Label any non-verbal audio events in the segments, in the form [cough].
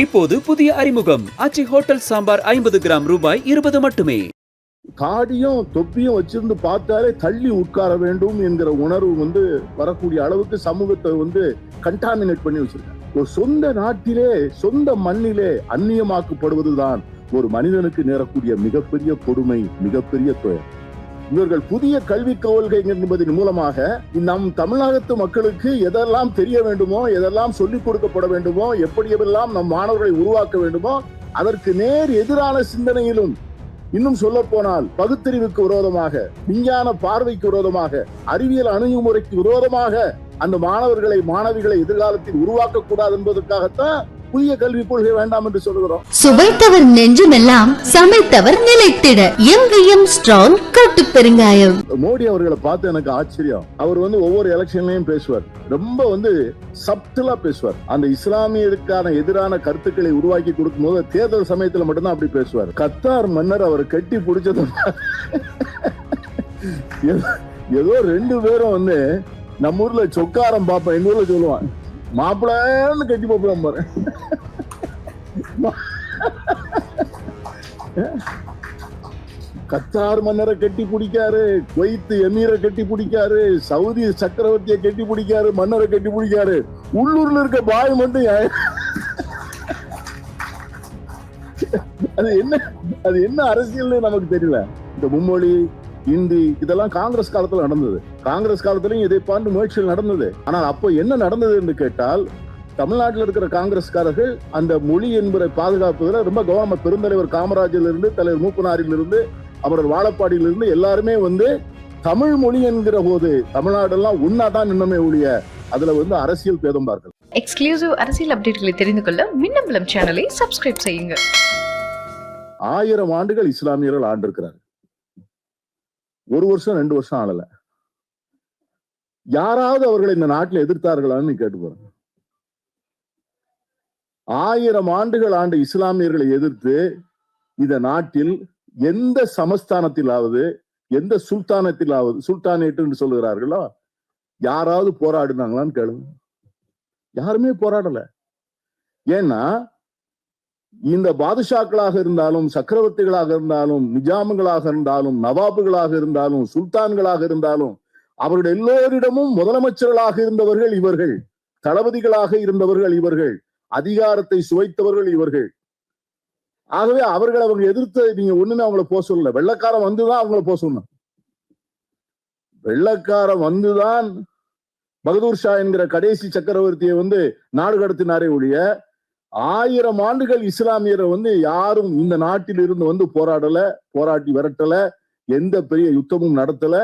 இப்போது புதிய அறிமுகம். அச்சி ஹோட்டல் சாம்பார் ஐம்பது கிராம் ரூபாய் இருபது மட்டுமே. தாடியும் தொப்பியும் வச்சிருந்து பார்த்தாலே தள்ளி உட்கார வேண்டும் என்கிற உணர்வு வந்து வரக்கூடிய அளவுக்கு சமூகத்தை வந்து கண்டாமினேட் பண்ணி வச்சிருக்காங்க. ஒரு சொந்த நாட்டிலே சொந்த மண்ணிலே அந்நியமாக்கப்படுவதுதான் ஒரு மனிதனுக்கு நேரக்கூடிய மிகப்பெரிய கொடுமை மிகப்பெரிய துயர் இவர்கள் புதிய கல்விக் கொள்கை என்பதன் மூலமாக நம் தமிழகத்து மக்களுக்கு எதெல்லாம் தெரிய வேண்டுமோ எதெல்லாம் சொல்லிக் கொடுக்கப்பட வேண்டுமோ எப்படியெல்லாம் நம் மாணவர்களை உருவாக்க வேண்டுமோ அதற்கு நேர் எதிரான சிந்தனையிலும் இன்னும் சொல்ல போனால் பகுத்தறிவுக்கு விரோதமாக விஞ்ஞான பார்வைக்கு விரோதமாக அறிவியல் அணுகுமுறைக்கு விரோதமாக அந்த மாணவர்களை மாணவிகளை எதிர்காலத்தில் உருவாக்க கூடாது என்பதற்காகத்தான் புதிய கல்விக் கொள்கை வேண்டாம் என்று சொல்கிறோம் சுவைத்தவர் நெஞ்சுமெல்லாம் சமைத்தவர் நிலைத்திட. எங்கேயும் ஸ்ட்ராங் கட்டு பெருங்காயம். மோடி அவர்களை பார்த்து எனக்கு ஆச்சரியம். அவர் வந்து ஒவ்வொரு எலெக்ஷன்லயும் பேசுவார். ரொம்ப வந்து சப்டலா பேசுவார். அந்த இஸ்லாமியருக்கான எதிரான கருத்துக்களை உருவாக்கி கொடுக்கும் போது தேர்தல் சமயத்துல மட்டும்தான் அப்படி பேசுவார். கத்தார் மன்னர் அவர் கட்டி பிடிச்சது ஏதோ- ஏதோ ரெண்டு பேரும் வந்து நம்ம ஊர்ல சொக்காரம் பாப்பேன் எங்க ஊர்ல சொல்லுவான். மாப்பிள்ளன்னு கட்டி பாப்பலாம் பாரு. கத்தார் மன்னரை கட்டி பிடிக்காரு குவைத்து எமீரை கட்டி பிடிக்காரு சவுதி சக்கரவர்த்தியை கட்டி பிடிக்காரு மன்னரை கட்டி பிடிக்காரு. உள்ளூர்ல இருக்க பாய் மட்டும் அது என்ன அது என்ன அரசியல்னு நமக்கு தெரியல. இந்த மும்மொழி இந்தி இதெல்லாம் காங்கிரஸ் காலத்துல நடந்தது. காங்கிரஸ் காலத்திலயும் இதை பாண்டு முயற்சிகள் நடந்தது. ஆனால் அப்போ என்ன நடந்தது என்று கேட்டால் தமிழ்நாட்டில் இருக்கிற காங்கிரஸ்காரர்கள் அந்த மொழி என்பதை பாதுகாப்பதில் ரொம்ப கவனமா பெருந்தலைவர் காமராஜிலிருந்து தலைவர் மூப்பனாரிலிருந்து அமரர் வாழப்பாடியிலிருந்து எல்லாருமே வந்து தமிழ் மொழி என்கிற போது தமிழ்நாடெல்லாம் உண்ணாதான் நின்னமே ஒழிய அதுல வந்து அரசியல் பேதம் பார்க்கல எக்ஸ்க்ளூசிவ் அரசியல் அப்டேட்களை தெரிந்து கொள்ள மின்னம்பலம் சேனலை சப்ஸ்கிரைப் செய்யுங்க. ஆயிரம் ஆண்டுகள் இஸ்லாமியர்கள் ஆண்டிருக்கிறார் ஒரு வருஷம் ரெண்டு வருஷம் ஆளல. யாராவது அவர்களை இந்த நாட்டில் எதிர்த்தார்களான்னு கேட்டு போறேன் ஆயிரம் ஆண்டுகள் ஆண்டு இஸ்லாமியர்களை எதிர்த்து இந்த நாட்டில் எந்த சமஸ்தானத்திலாவது எந்த சுல்தானத்திலாவது சுல்தானேட் என்று சொல்லுகிறார்களோ யாராவது போராடினாங்களான்னு கேளுங்க. யாருமே போராடல. ஏன்னா இந்த பாதுஷாக்களாக இருந்தாலும் சக்கரவர்த்திகளாக இருந்தாலும் நிஜாமுகளாக இருந்தாலும் நவாபுகளாக இருந்தாலும் சுல்தான்களாக இருந்தாலும் அவர்கள் எல்லோரிடமும் முதலமைச்சர்களாக இருந்தவர்கள் இவர்கள் தளபதிகளாக இருந்தவர்கள் இவர்கள் அதிகாரத்தை சுவைத்தவர்கள் இவர்கள். ஆகவே அவர்கள் அவங்க எதிர்த்து நீங்க ஒண்ணுன்னு அவங்கள போக சொல்லல. வெள்ளக்காரன் வந்துதான் அவங்கள போக சொன்ன வெள்ளக்காரன் வந்துதான் பகதூர் ஷா என்கிற கடைசி சக்கரவர்த்தியை வந்து நாடு கடத்தினாரே ஒழிய ஆயிரம் ஆண்டுகள் இஸ்லாமியரை வந்து யாரும் இந்த நாட்டில் இருந்து வந்து போராடல போராட்டி விரட்டல எந்த பெரிய யுத்தமும் நடத்தல.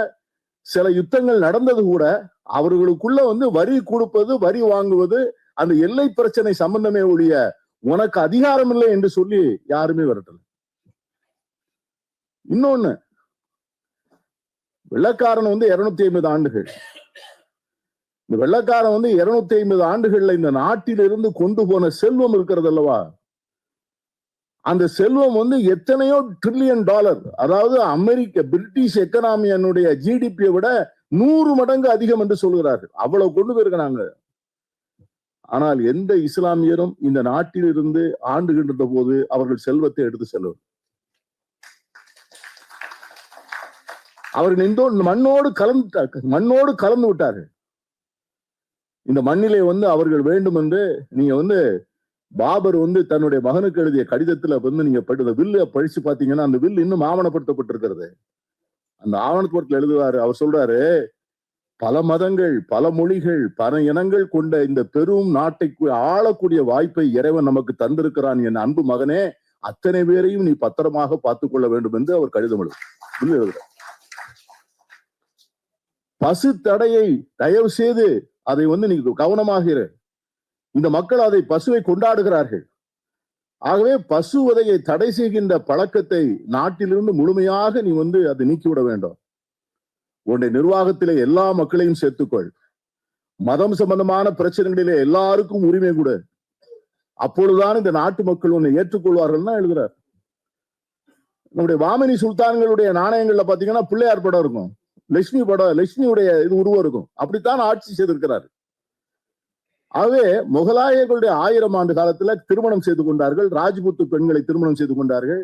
சில யுத்தங்கள் நடந்தது கூட அவர்களுக்குள்ள வந்து வரி கொடுப்பது வரி வாங்குவது அந்த எல்லை பிரச்சனை சம்பந்தமே ஒழிய உனக்கு அதிகாரம் இல்லை என்று சொல்லி யாருமே விரட்டல. இன்னொன்னு வெள்ளக்காரன் வந்து இருநூத்தி ஐம்பது ஆண்டுகள். இந்த வெள்ளக்காரன் வந்து இருநூத்தி ஐம்பது ஆண்டுகள்ல இந்த நாட்டிலிருந்து கொண்டு போன செல்வம் இருக்கிறது அல்லவா? அந்த செல்வம் வந்து எத்தனையோ ட்ரில்லியன் டாலர் அதாவது அமெரிக்க பிரிட்டிஷ் எக்கனாமியனுடைய ஜிடிபியை விட நூறு மடங்கு அதிகம் என்று சொல்கிறார்கள். அவ்வளவு கொண்டு போயிருக்கிறாங்க. ஆனால் எந்த இஸ்லாமியரும் இந்த நாட்டில் இருந்து ஆண்டுகின்ற போது அவர்கள் செல்வத்தை எடுத்து செல்வது அவர்கள் இந்த மண்ணோடு கலந்து மண்ணோடு கலந்து விட்டார்கள். இந்த மண்ணிலே வந்து அவர்கள் வேண்டும் என்று நீங்க வந்து பாபர் வந்து தன்னுடைய மகனுக்கு எழுதிய கடிதத்துல வந்து நீங்க பட்டு வில்லு பழிச்சு பாத்தீங்கன்னா அந்த வில் இன்னும் ஆவணப்படுத்தப்பட்டிருக்கிறது. அந்த ஆவணப்படுத்தல எழுதுவாரு அவர் சொல்றாரு பல மதங்கள் பல மொழிகள் பல இனங்கள் கொண்ட இந்த பெரும் நாட்டை ஆளக்கூடிய வாய்ப்பை இறைவன் நமக்கு தந்திருக்கிறான் என் அன்பு மகனே அத்தனை பேரையும் நீ பத்திரமாக பார்த்துக் கொள்ள வேண்டும் என்று அவர் கடிதம் எழுது எழுதுறார். பசு தடையை தயவு செய்து அதை வந்து நீ கவனமாக இரு. இந்த மக்கள் அதை பசுவை கொண்டாடுகிறார்கள். ஆகவே பசு உதையை தடை செய்கின்ற பழக்கத்தை நாட்டிலிருந்து முழுமையாக நீ வந்து அதை நீக்கிவிட வேண்டும். உன்னுடைய நிர்வாகத்திலே எல்லா மக்களையும் சேர்த்துக்கொள். மதம் சம்பந்தமான பிரச்சனைகளிலே எல்லாருக்கும் உரிமை கொடு. அப்பொழுதுதான் இந்த நாட்டு மக்கள் உன்னை ஏற்றுக்கொள்வார்கள்னா எழுதுறார். நம்முடைய வாமினி சுல்தான்களுடைய நாணயங்கள்ல பாத்தீங்கன்னா பிள்ளையார் படம் இருக்கும். லட்சுமி படம் லட்சுமியுடைய இது உருவம் இருக்கும். அப்படித்தான் ஆட்சி செய்திருக்கிறார். ஆகவே முகலாயர்களுடைய ஆயிரம் ஆண்டு காலத்துல திருமணம் செய்து கொண்டார்கள். ராஜ்புத்து பெண்களை திருமணம் செய்து கொண்டார்கள்.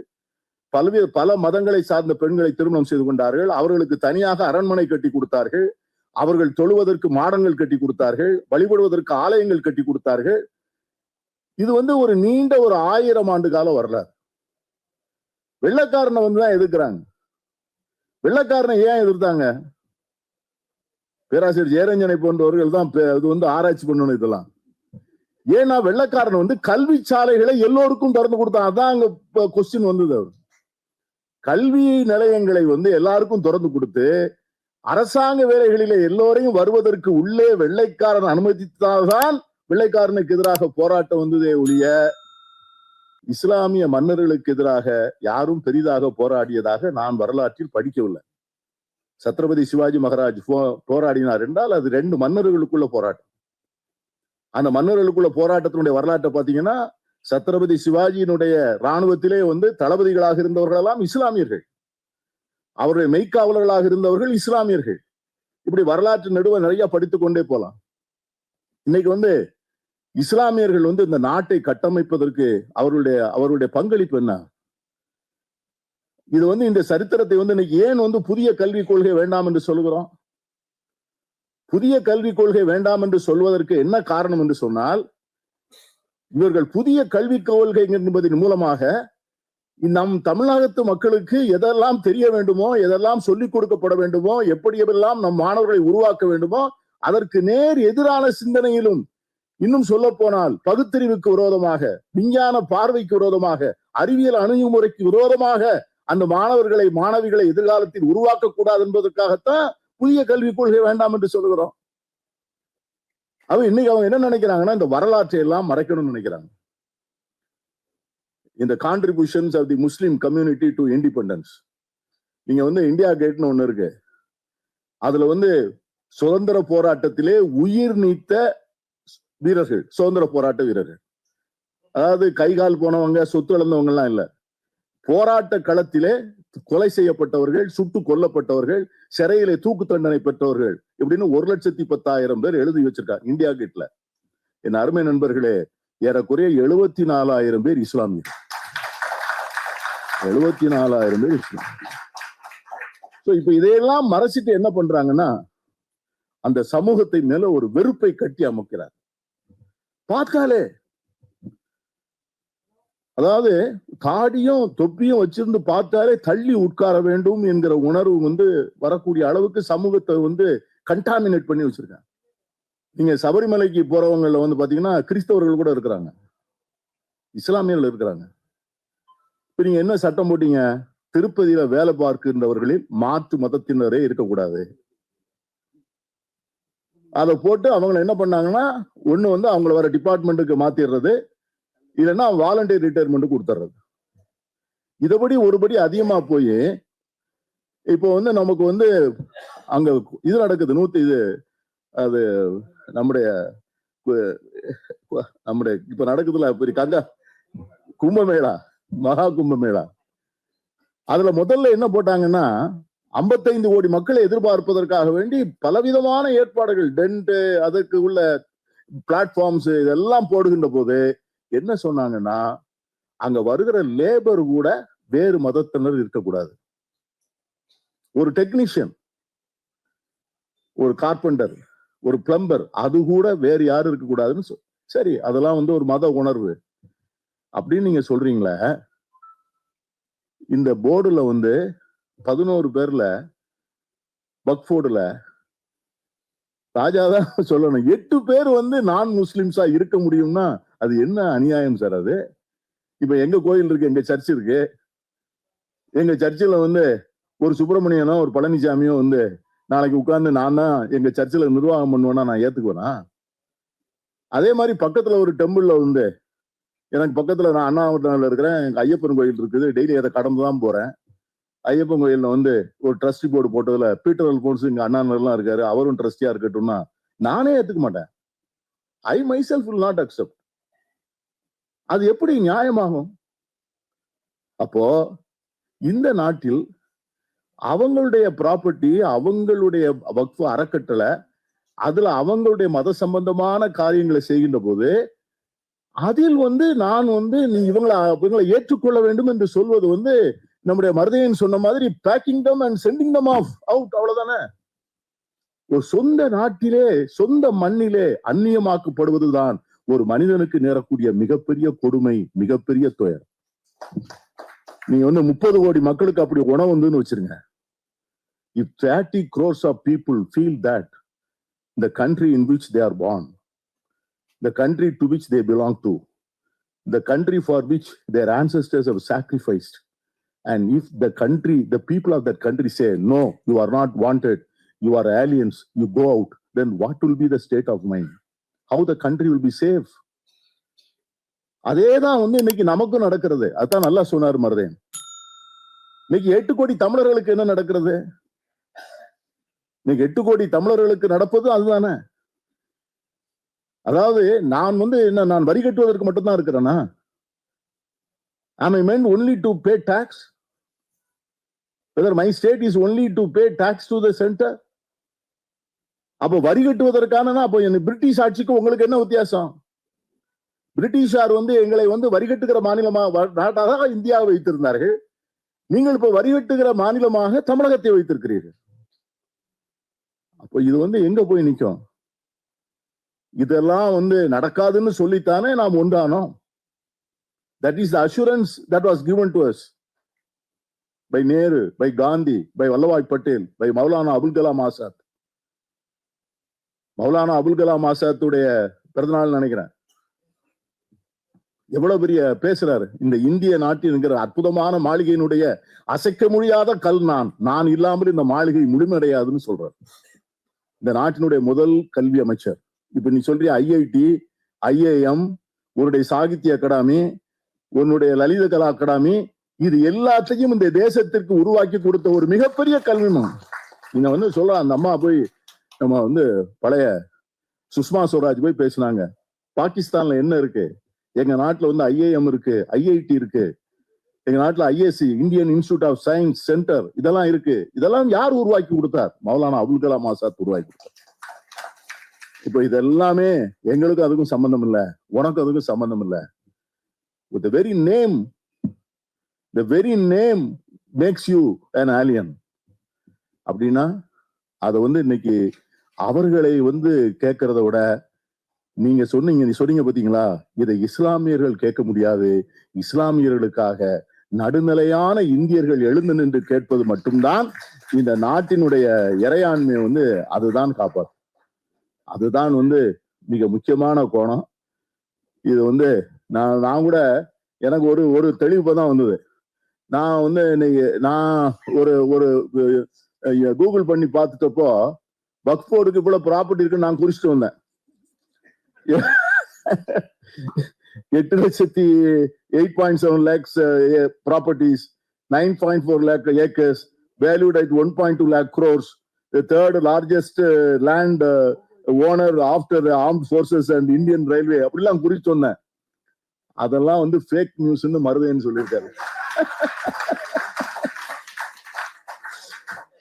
பல்வேறு பல மதங்களை சார்ந்த பெண்களை திருமணம் செய்து கொண்டார்கள். அவர்களுக்கு தனியாக அரண்மனை கட்டி கொடுத்தார்கள். அவர்கள் தொழுவதற்கு மாடங்கள் கட்டி கொடுத்தார்கள். வழிபடுவதற்கு ஆலயங்கள் கட்டி கொடுத்தார்கள். இது வந்து ஒரு நீண்ட ஒரு ஆயிரம் ஆண்டு கால வரலாறு. வெள்ளக்காரனை வந்து தான் எதிர்க்கிறாங்க. வெள்ளக்காரனை ஏன் எதிர்த்தாங்க பேராசிரியர் ஜெயரஞ்சனை போன்றவர்கள் தான் இது வந்து ஆராய்ச்சி பண்ணணும் இதெல்லாம் ஏன்னா வெள்ளக்காரன் வந்து கல்வி சாலைகளை எல்லோருக்கும் திறந்து கொடுத்தான் அதான் அங்க கொஸ்டின் வந்தது அவர். கல்வி நிலையங்களை வந்து எல்லாருக்கும் திறந்து கொடுத்து அரசாங்க வேலைகளிலே எல்லோரையும் வருவதற்கு உள்ளே வெள்ளைக்காரன் அனுமதித்தால்தான் வெள்ளைக்காரனுக்கு எதிராக போராட்டம் வந்ததே ஒழிய இஸ்லாமிய மன்னர்களுக்கு எதிராக யாரும் பெரிதாக போராடியதாக நான் வரலாற்றில் படிக்கவில்லை. சத்ரபதி சிவாஜி மகாராஜ் போ- போராடினார் என்றால் அது ரெண்டு மன்னர்களுக்குள்ள போராட்டம். அந்த மன்னர்களுக்குள்ள போராட்டத்தினுடைய வரலாற்றை பார்த்தீங்கன்னா சத்ரபதி சிவாஜியினுடைய இராணுவத்திலே வந்து தளபதிகளாக இருந்தவர்கள் எல்லாம் இஸ்லாமியர்கள். அவருடைய மெய்க்காவலர்களாக இருந்தவர்கள் இஸ்லாமியர்கள். இப்படி வரலாற்று நடுவ நிறைய படித்துக் கொண்டே போலாம் இன்னைக்கு வந்து இஸ்லாமியர்கள் வந்து இந்த நாட்டை கட்டமைப்பதற்கு அவருடைய அவருடைய பங்களிப்பு என்ன? இது வந்து இந்த சரித்திரத்தை வந்து இன்னைக்கு ஏன் வந்து புதிய கல்விக் கொள்கை வேண்டாம் என்று சொல்கிறோம் புதிய கல்விக் கொள்கை வேண்டாம் என்று சொல்வதற்கு என்ன காரணம் என்று சொன்னால் இவர்கள் புதிய கல்விக் கொள்கை என்பதன் மூலமாக நம் தமிழகத்து மக்களுக்கு எதெல்லாம் தெரிய வேண்டுமோ எதெல்லாம் சொல்லிக் கொடுக்கப்பட வேண்டுமோ எப்படி எல்லாம் நம் மாணவர்களை உருவாக்க வேண்டுமோ அதற்கு நேர் எதிரான சிந்தனையிலும் இன்னும் சொல்ல போனால் பகுத்தறிவுக்கு விரோதமாக விஞ்ஞான பார்வைக்கு விரோதமாக அறிவியல் அணுகுமுறைக்கு விரோதமாக அந்த மாணவர்களை மாணவிகளை எதிர்காலத்தில் உருவாக்க கூடாது என்பதற்காகத்தான் புதிய கல்விக் கொள்கை வேண்டாம் என்று சொல்லுகிறோம். அவன் இன்னைக்கு அவங்க என்ன நினைக்கிறாங்கன்னா இந்த வரலாற்றை எல்லாம் மறைக்கணும்னு நினைக்கிறாங்க. இந்த contributions of the Muslim community to independence நீங்க வந்து இந்தியா கேட்னு ஒண்ணு இருக்கு. அதுல வந்து சுதந்திர போராட்டத்திலே உயிர் நீத்த வீரர்கள் சுதந்திர போராட்ட வீரர்கள். அதாவது கை கால் போனவங்க சொத்து இழந்தவங்க எல்லாம் இல்ல. போராட்ட களத்திலே கொலை செய்யப்பட்டவர்கள் சுட்டு கொல்லப்பட்டவர்கள் சிறையிலே தூக்கு தண்டனை பெற்றவர்கள் இப்படின்னு ஒரு லட்சத்தி பத்தாயிரம் பேர் எழுதி வச்சிருக்காங்க இந்தியா கேட்ல. என் அருமை நண்பர்களே ஏறக்குறைய எழுபத்தி நாலாயிரம் பேர் இஸ்லாமியர். எழுபத்தி நாலாயிரம் பேர் இஸ்லாம். So, இப்ப இதையெல்லாம் மறைச்சிட்டு என்ன பண்றாங்கன்னா அந்த சமூகத்தை மேல ஒரு வெறுப்பை கட்டி அமைக்கிறார் பார்த்தாலே. அதாவது தாடியும் தொப்பியும் வச்சிருந்து பார்த்தாலே தள்ளி உட்கார வேண்டும் என்கிற உணர்வு வந்து வரக்கூடிய அளவுக்கு சமூகத்தை வந்து கண்டாமினேட் பண்ணி வச்சிருக்காங்க. நீங்க சபரிமலைக்கு போறவங்கள வந்து பாத்தீங்கன்னா கிறிஸ்தவர்கள் கூட இருக்கிறாங்க. இஸ்லாமியர்கள் இருக்கிறாங்க. இப்ப நீங்க என்ன சட்டம் போட்டீங்க? திருப்பதியில வேலை பார்க்கின்றவர்களில் மாற்று மதத்தினரே இருக்கக்கூடாது. அதை போட்டு அவங்கள என்ன பண்ணாங்கன்னா ஒன்று வந்து அவங்கள வர டிபார்ட்மெண்ட்டுக்கு மாத்திடுறது இல்லைன்னா வாலண்டியர் ரிட்டையர்மெண்ட் கொடுத்துட்றது இதுபடி ஒருபடி அதிகமா போய் இப்போ வந்து நமக்கு வந்து அங்க இது நடக்குது நூத்தி இது அது நம்முடைய நம்முடைய இப்ப நடக்குதுல பெரிய கங்கா கும்பமேளா மகா கும்பமேளா. அதுல முதல்ல என்ன போட்டாங்கன்னா 55 கோடி மக்களை எதிர்பார்ப்பதற்காக வேண்டி பலவிதமான ஏற்பாடுகள் டென்ட் அதற்கு உள்ள பிளாட்ஃபார்ம்ஸ் இதெல்லாம் போடுகின்ற போது என்ன சொன்னாங்கன்னா அங்க வருகிற லேபர் கூட வேறு மதத்தினர் இருக்கக்கூடாது. ஒரு டெக்னீஷியன் ஒரு கார்பெண்டர் ஒரு பிளம்பர் அது கூட வேறு யாரும் இருக்கக்கூடாதுன்னு சொ- சரி அதெல்லாம் வந்து ஒரு மத உணர்வு. அப்படின்னு நீங்க சொல்றீங்களே இந்த போர்டுல வந்து பதினோரு பேர்ல பக்ஃபோர்டுல ராஜா தான் [laughs] சொல்லணும். எட்டு பேர் வந்து நான் முஸ்லிம்ஸா இருக்க முடியும்னா அது என்ன அநியாயம் சார் அது? இப்ப எங்க கோயில் இருக்கு எங்க சர்ச் இருக்கு. எங்க சர்ச்சில் வந்து ஒரு சுப்பிரமணியனோ ஒரு பழனிசாமியோ வந்து நாளைக்கு உட்கார்ந்து நான் தான் எங்க சர்ச்சில் நிர்வாகம் பண்ணுவேன்னா நான் ஏத்துக்குவேனா? அதே மாதிரி பக்கத்துல ஒரு டெம்பிள்ல வந்து எனக்கு பக்கத்துல நான் அண்ணாமட்டில் இருக்கிறேன் எனக்கு ஐயப்பன் கோயில் இருக்குது டெய்லி அதை கடந்து தான் போறேன். ஐயப்பன் கோயில்ல வந்து ஒரு ட்ரஸ்டி போர்டு போட்டதுல பீட்டர் அல்போன்ஸ் இங்க அண்ணாநர்லாம் இருக்காரு அவரும் ட்ரஸ்டியா இருக்கட்டும்னா நானே ஏத்துக்க மாட்டேன். I myself will not accept அது எப்படி நியாயமாகும்? அப்போ இந்த நாட்டில் அவங்களுடைய ப்ராப்பர்ட்டி அவங்களுடைய வக்ஃபு அறக்கட்டளை அதுல அவங்களுடைய மத சம்பந்தமான காரியங்களை செய்கின்ற போது அதில் வந்து நான் வந்து நீ இவங்களை இவங்களை ஏற்றுக்கொள்ள வேண்டும் என்று சொல்வது வந்து நம்முடைய மருதையன் சொன்ன மாதிரி packing them and sending them off out அவ்வளவுதானே? சொந்த நாட்டிலே சொந்த மண்ணிலே அந்நியமாக்கப்படுவதுதான் ஒரு மனிதனுக்கு நேரக்கூடிய மிகப்பெரிய கொடுமை மிகப்பெரிய துயரம். நீங்க வந்து முப்பது கோடி மக்களுக்கு அப்படி உணவு வந்துன்னு வச்சிருங்க. If thirty crores of people feel that the country in which they are born the country to which they belong to the country for which their ancestors have sacrificed and if the country the people of that country say, no, you are not wanted, you are aliens, you go out, then what will be the state of mind? How the country will be safe? அதே தான் வந்து இன்னைக்கு நமக்கும் நடக்கிறது அதுதான் நல்லா சொன்னார் மருதே இன்னைக்கு எட்டு கோடி தமிழர்களுக்கு என்ன நடக்கிறது இன்னைக்கு எட்டு கோடி தமிழர்களுக்கு நடப்பது அதுதானே அதாவது நான் வந்து என்ன நான் வரி கட்டுவதற்கு மட்டும்தான் இருக்கிறேனா I mean only to pay tax whether my state is only to pay tax to the centre அப்போ வரி கட்டுவதற்கான அப்போ என்ன பிரிட்டிஷ் ஆட்சிக்கு உங்களுக்கு என்ன வித்தியாசம்? பிரிட்டிஷார் வந்து எங்களை வந்து வரி கட்டுகிற மாநிலமா வ- நாட்டாக இந்தியாவை வைத்திருந்தார்கள். நீங்கள் இப்போ வரி கட்டுகிற மாநிலமாக தமிழகத்தை வைத்திருக்கிறீர்கள். அப்போ இது வந்து எங்க போய் நிக்கும்? இதெல்லாம் வந்து நடக்காதுன்னு சொல்லித்தானே நாம் ஒன்றானோம் that is the assurance that was given to us by Nehru by Gandhi by Vallabhbhai Patel by Maulana Abul Kalam Azad Maulana Abul Kalam ஆசாத்துடைய பிறந்தநாள் நினைக்கிறேன். எவ்வளவு பெரிய பேசுறாரு. இந்த இந்திய நாட்டில் இருக்கிற அற்புதமான மாளிகையினுடைய அசைக்க முடியாத கல் நான். நான் இல்லாமல் இந்த மாளிகை முழுமையடையாதுன்னு சொல்றாரு. இந்த நாட்டினுடைய முதல் கல்வி அமைச்சர். இப்ப நீ சொல்றிய ஐஐடி ஐஏஎம் உன்னுடைய சாகித்ய அகாடமி உன்னுடைய லலித கலா அகாடமி இது எல்லாத்தையும் இந்த தேசத்திற்கு உருவாக்கி கொடுத்த ஒரு மிகப்பெரிய கல்வி நீங்க வந்து சொல்ல அந்த அம்மா போய் நம்ம வந்து பழைய சுஷ்மா ஸ்வராஜ் போய் பேசினாங்க. பாகிஸ்தான்ல என்ன இருக்கு? எங்க நாட்டுல வந்து ஐஏஎம் இருக்கு ஐஐடி இருக்கு. எங்க நாட்டுல IISc Indian institute of science centre இதெல்லாம் இருக்கு. இதெல்லாம் யார் உருவாக்கி கொடுத்தார்? மௌலானா அபுல் கலாம் ஆசாத் உருவாக்கி கொடுத்தார். இப்போ இது எல்லாமே எங்களுக்கும் அதுக்கும் சம்பந்தம் இல்ல உனக்கும் அதுக்கும் சம்பந்தம் இல்லை. With very name the very name makes you an alien அப்படின்னா அதை வந்து இன்னைக்கு அவர்களை வந்து கேட்கறத விட நீங்க சொன்னீங்க நீ சொன்னீங்க பாத்தீங்களா? இதை இஸ்லாமியர்கள் கேட்க முடியாது. இஸ்லாமியர்களுக்காக நடுநிலையான இந்தியர்கள் எழுந்து நின்று கேட்பது மட்டும்தான் இந்த நாட்டினுடைய இறையாண்மை வந்து அதுதான் காப்பாற்றும். அதுதான் வந்து மிக முக்கியமான கோணம். இது வந்து நான் நான் கூட எனக்கு ஒரு ஒரு தெளிவு தான் வந்தது. நான் வந்து இன்னைக்கு நான் ஒரு ஒரு கூகுள் பண்ணி பார்த்துட்டப்போ பக்ஃபோர்டுக்கு இவ்வளவு ப்ராப்பர்ட்டி இருக்குன்னு நான் குறிச்சிட்டு வந்தேன். எட்டு லட்சத்தி eight point seven lakhs properties nine point four lakh acres valued at one point two lakh crores third largest land owner after armed forces and Indian railway அப்படிலாம் குறிச்சு சொன்னேன் அதெல்லாம் வந்து ஃபேக் நியூஸ்னு மருதைன்னு சொல்லியிருக்காரு.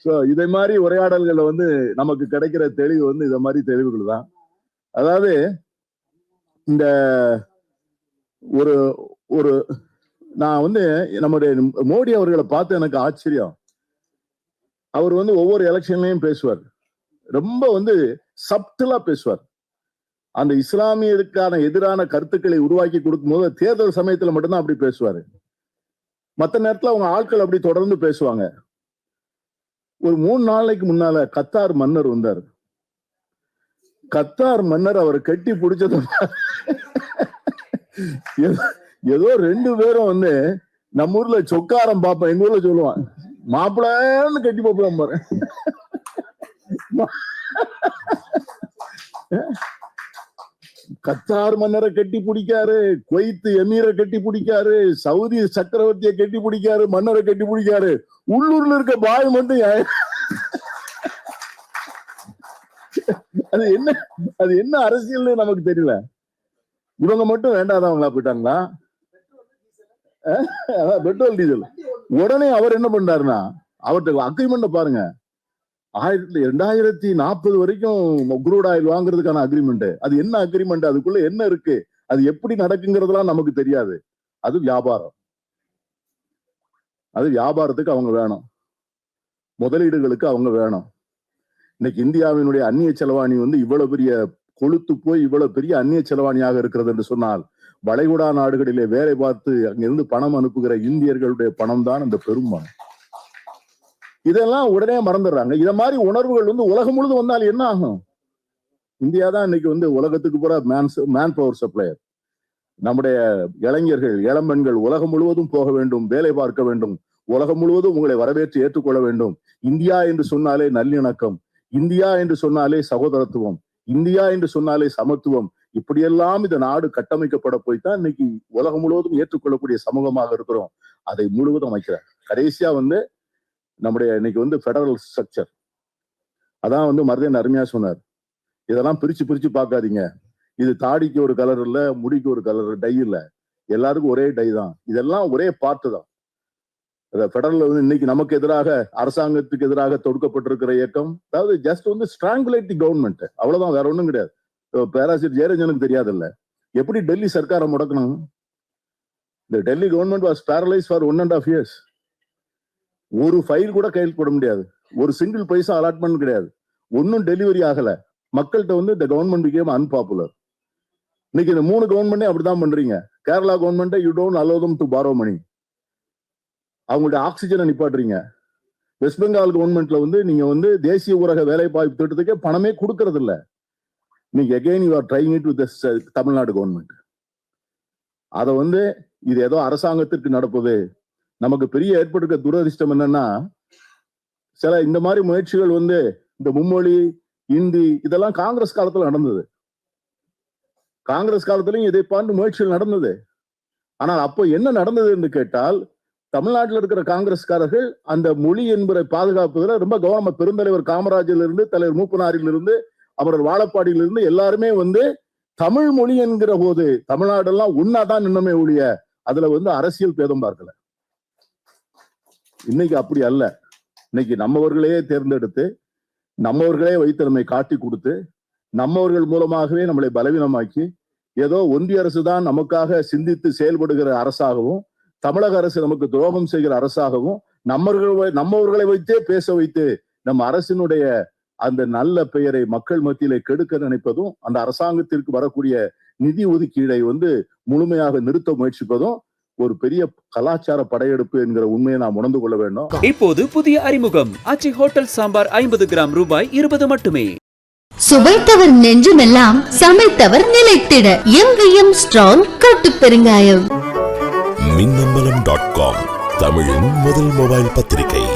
சோ இதை மாதிரி உரையாடல்களில் வந்து நமக்கு கிடைக்கிற தெளிவு வந்து இதை மாதிரி தெளிவுகள் தான். அதாவது இந்த ஒரு ஒரு நான் வந்து நம்முடைய மோடி அவர்களை பார்த்து எனக்கு ஆச்சரியம். அவர் வந்து ஒவ்வொரு எலெக்ஷன்லயும் பேசுவார். ரொம்ப வந்து சப்டிலா பேசுவார். அந்த இஸ்லாமியருக்கான எதிரான கருத்துக்களை உருவாக்கி கொடுக்கும்போது தேர்தல் சமயத்துல மட்டும்தான் அப்படி பேசுவாரு. மத்த நேரத்துல அவங்க ஆட்கள் அப்படி தொடர்ந்து பேசுவாங்க. ஒரு மூணு நாளைக்கு முன்னால கத்தார் மன்னர் வந்தார். கத்தார் மன்னர் அவர் கட்டி பிடிச்சத ஏதோ- ரெண்டு பேரும் வந்து நம்ம ஊர்ல சொக்காரம் பாப்போம் எங்க ஊர்ல சொல்லுவான் மாப்பிள்ளன்னு கட்டி பாப்பலாம் பாரு. கத்தார் மன்னரை கட்டி பிடிக்காரு குவைத்து எமீரை கட்டி பிடிக்காரு சவுதி சக்கரவர்த்தியை கட்டி பிடிக்காரு மன்னரை கட்டி பிடிக்காரு. உள்ளூர்ல இருக்க பாய் மட்டும் அது என்ன அது என்ன அரசியல்னு நமக்கு தெரியல. இவங்க மட்டும் வேண்டாதவங்களா போயிட்டாங்களா? Petrol diesel. உடனே அவர் என்ன பண்றாருன்னா அவர்கிட்ட அக்ரிமெண்ட பாருங்க. ஆயிரத்தி ரெண்டாயிரத்தி நாற்பது வரைக்கும் குரூட் ஆயில் வாங்குறதுக்கான அக்ரிமெண்ட் அது என்ன அக்ரிமெண்ட் அதுக்குள்ள என்ன இருக்கு? அது எப்படி நடக்குங்கிறதுலாம் நமக்கு தெரியாது. அது வியாபாரம். அது வியாபாரத்துக்கு அவங்க வேணும். முதலீடுகளுக்கு அவங்க வேணும். இன்னைக்கு இந்தியாவினுடைய அந்நிய செலவாணி வந்து இவ்வளவு பெரிய கொழுத்து போய் இவ்வளவு பெரிய அந்நிய செலவாணியாக இருக்கிறது என்று சொன்னால் வளைகுடா நாடுகளிலே வேலை பார்த்து அங்கிருந்து பணம் அனுப்புகிற இந்தியர்களுடைய பணம் தான் அந்த பெரும் பணம் இதெல்லாம் உடனே மறந்துடுறாங்க. இத மாதிரி உணர்வுகள் வந்து உலகம் முழுதும் வந்தால் என்ன ஆகும்? இந்தியா தான் இன்னைக்கு வந்து உலகத்துக்கு பூரா மேன் மேன் பவர் சப்ளையர் நம்முடைய இளைஞர்கள் இளம்பெண்கள் உலகம் முழுவதும் போக வேண்டும் வேலை பார்க்க வேண்டும். உலகம் முழுவதும் உங்களை வரவேற்று ஏற்றுக்கொள்ள வேண்டும். இந்தியா என்று சொன்னாலே நல்லிணக்கம். இந்தியா என்று சொன்னாலே சகோதரத்துவம். இந்தியா என்று சொன்னாலே சமத்துவம். இப்படியெல்லாம் இந்த நாடு கட்டமைக்கப்பட போய்தான் இன்னைக்கு உலகம் முழுவதும் ஏற்றுக்கொள்ளக்கூடிய சமூகமாக இருக்கிறோம். அதை முழுவதும் அமைக்கிறார். கடைசியா வந்து நம்முடைய இன்னைக்கு வந்து ஃபெடரல் ஸ்ட்ரக்சர் அதான் வந்து மருதன் அருமையா சொன்னார். இதெல்லாம் பிரிச்சு பிரிச்சு பார்க்காதீங்க. இது தாடிக்கு ஒரு கலர் இல்ல முடிக்கு ஒரு கலர் டை இல்ல. எல்லாருக்கும் ஒரே டை தான். இதெல்லாம் ஒரே பார்ட்டு தான். ஃபெடரல் வந்து இன்னைக்கு நமக்கு எதிராக அரசாங்கத்துக்கு எதிராக தொடுக்கப்பட்டிருக்கிற இயக்கம் அதாவது ஜஸ்ட் வந்து ஸ்ட்ராங்குலேட் தி கவர்மெண்ட் அவ்வளவுதான் வேற ஒன்றும் கிடையாது. பேராசிரியர் ஜெயரஞ்சனுக்கு தெரியாதுல்ல. எப்படி டெல்லி சர்க்காரை முடக்கணும்? இந்த Delhi government was paralysed for one and half years ஒரு ஃபைல் கூட கையில் போட முடியாது. ஒரு சிங்கிள் பைசா அலாட்மெண்ட் கிடையாது. ஒன்றும் டெலிவரி ஆகல. மக்கள்கிட்ட வந்து இந்த கவர்மெண்ட் பிகேம் அன்பாப்புலர் இன்னைக்கு இந்த மூணு கவர்மெண்டே அப்படிதான் பண்றீங்க. Kerala government you don't allow them to borrow money அவங்கள்ட்ட ஆக்சிஜனை நிப்பாட்டுறீங்க. வெஸ்ட் பெங்கால் கவர்மெண்ட்ல வந்து நீங்க வந்து தேசிய ஊரக வேலைவாய்ப்பு திட்டத்துக்கே பணமே கொடுக்கறது இல்ல நீங்க again you are trying it with Tamil Nadu government அதை வந்து இது ஏதோ அரசாங்கத்திற்கு நடப்பது. நமக்கு பெரிய ஏற்பட்டிருக்க துரதிர்ஷ்டம் என்னன்னா சில இந்த மாதிரி முயற்சிகள் வந்து இந்த மும்மொழி இந்தி இதெல்லாம் காங்கிரஸ் காலத்துல நடந்தது. காங்கிரஸ் காலத்திலையும் இதை பாண்டு முயற்சிகள் நடந்தது. ஆனால் அப்போ என்ன நடந்தது என்று கேட்டால் தமிழ்நாட்டில் இருக்கிற காங்கிரஸ்காரர்கள் அந்த மொழி என்பதை பாதுகாப்பதில் ரொம்ப கவனமா பெருந்தலைவர் காமராஜிலிருந்து தலைவர் மூப்பனாரிலிருந்து அவரது வாழப்பாடியிலிருந்து எல்லாருமே வந்து தமிழ் மொழி என்கிற போது தமிழ்நாடெல்லாம் உண்ணாதான் நின்னமே ஒழிய அதுல வந்து அரசியல் பேதம் பார்க்கல. இன்னைக்கு அப்படி அல்ல. இன்னைக்கு நம்மவர்களே தேர்ந்தெடுத்து நம்மவர்களே வைத்து காட்டி கொடுத்து நம்மவர்கள் மூலமாகவே நம்மளை பலவீனமாக்கி ஏதோ ஒன்றிய அரசு தான் நமக்காக சிந்தித்து செயல்படுகிற அரசாகவும் தமிழக அரசு நமக்கு துரோகம் செய்கிற அரசாகவும் நம்மவர்கள் நம்மவர்களை வைத்தே பேச வைத்து நம்ம அரசினுடைய அந்த நல்ல பெயரை மக்கள் மத்தியிலே கெடுக்க நினைப்பதும் அந்த அரசாங்கத்திற்கு வரக்கூடிய நிதி ஒதுக்கீடை வந்து முழுமையாக நிறுத்த முயற்சிப்பதும் ஒரு பெரிய கலாச்சார படையெடுப்பு என்கிற உண்மையை நாம் உணர்ந்து கொள்ள வேண்டும். இப்போது புதிய அறிமுகம். ஆச்சி ஹோட்டல் சாம்பார் ஐம்பது கிராம் ரூபாய் இருபது மட்டுமே. சுவைத்தவர் நெஞ்சுமெல்லாம் சமைத்தவர் நிலைத்திட. எங்கேயும் ஸ்ட்ராங் கட்டு பெருங்காயம். மின்னம்பலம் டாட் காம் தமிழின் முதல் மொபைல் பத்திரிகை.